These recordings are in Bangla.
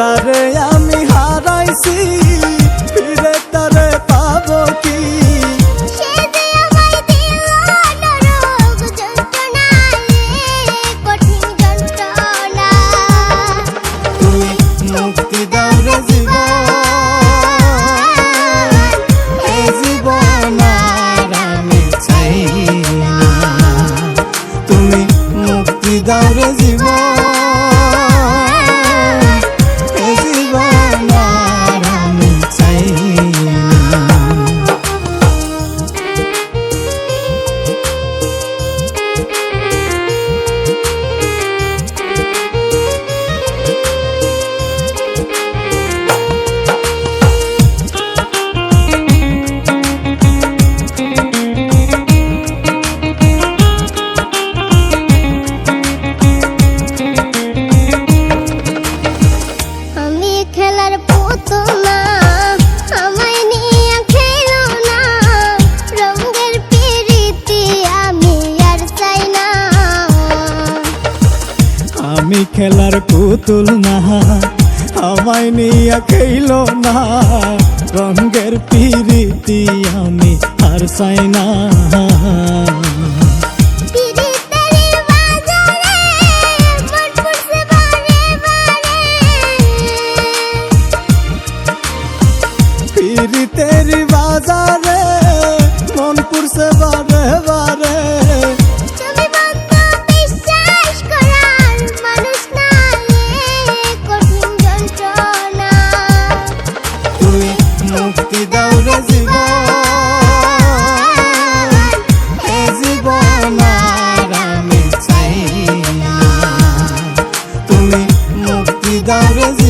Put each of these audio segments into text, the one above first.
যারে আমি হারাইছি ফিরে তারে পাবো কি? মুক্তি দাও রে জীবন। এ তুমি মুক্তি দাও রে জীবন। খেলার পুতুল না, আমায় নিয়া খেইল না। রঙ্গের পিরিতি আমি আর চাই না। পিরিতের বাজারে মনপুর পুরছে বারে বারে। dar um beijinho.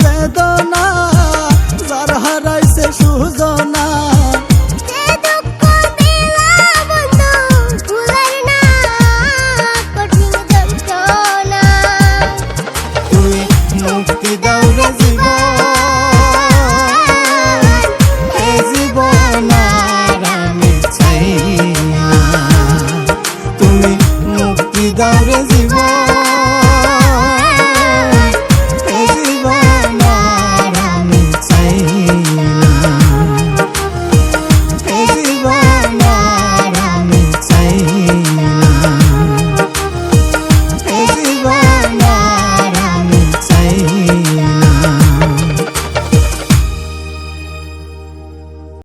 dar-o ziua